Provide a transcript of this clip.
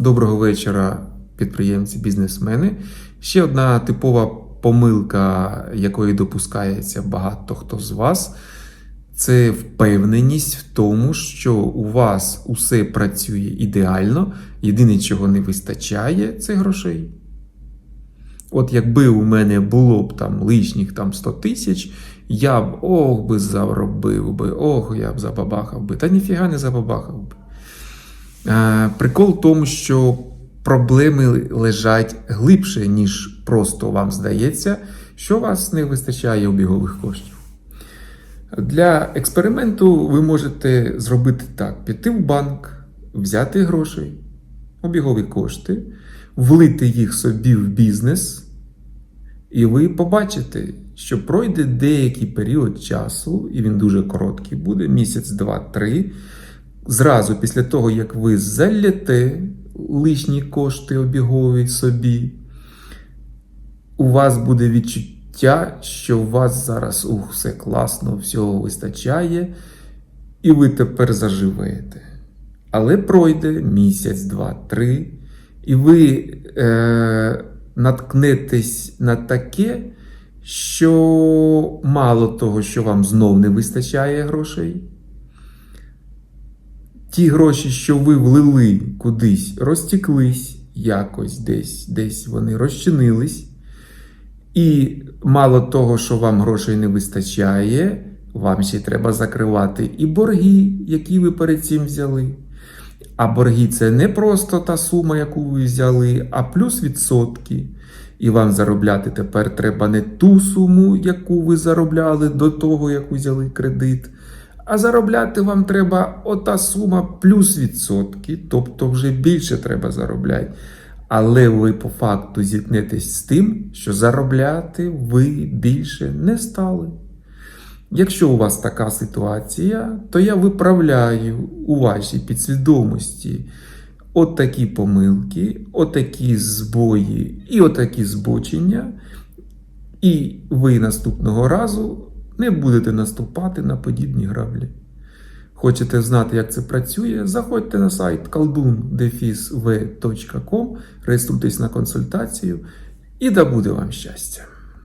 Доброго вечора, підприємці, бізнесмени. Ще одна типова помилка, якої допускається багато хто з вас, це впевненість в тому, що у вас усе працює ідеально. Єдине, чого не вистачає, це грошей. От якби у мене було б там лишніх там 100 тисяч, я б ох би заробив би, ох, я б забабахав би. Та ніфіга не забабахав би. Е, Прикол в тому, що проблеми лежать глибше, ніж просто вам здається, що у вас не вистачає обігових коштів. Для експерименту ви можете зробити так: піти в банк, взяти гроші, обігові кошти, влити їх собі в бізнес, і ви побачите, що пройде деякий період часу, і він дуже короткий буде, місяць, два, три. Зразу після того, як ви залєте лишні кошти обігові собі, у вас буде відчуття, що у вас зараз ух, все класно, всього вистачає, і ви тепер заживаєте. Але пройде місяць, два, три, і ви е, наткнетесь на таке, що мало того, що вам знов не вистачає грошей. Ті гроші, що ви влили кудись, розтіклись якось десь, десь вони розчинились. І мало того, що вам грошей не вистачає, вам ще треба закривати і борги, які ви перед цим взяли. А борги це не просто та сума, яку ви взяли, а плюс відсотки. І вам заробляти тепер треба не ту суму, яку ви заробляли до того, як взяли кредит. А заробляти вам треба ота сума плюс відсотки, тобто вже більше треба заробляти. Але ви по факту зіткнетесь з тим, що заробляти ви більше не стали. Якщо у вас така ситуація, то я виправляю у вашій підсвідомості отакі помилки, отакі збої і отакі збочення, і ви наступного разу не будете наступати на подібні граблі. Хочете знати, як це працює? Заходьте на сайт kaldundefisv.com, реєструйтесь на консультацію і да буде вам щастя!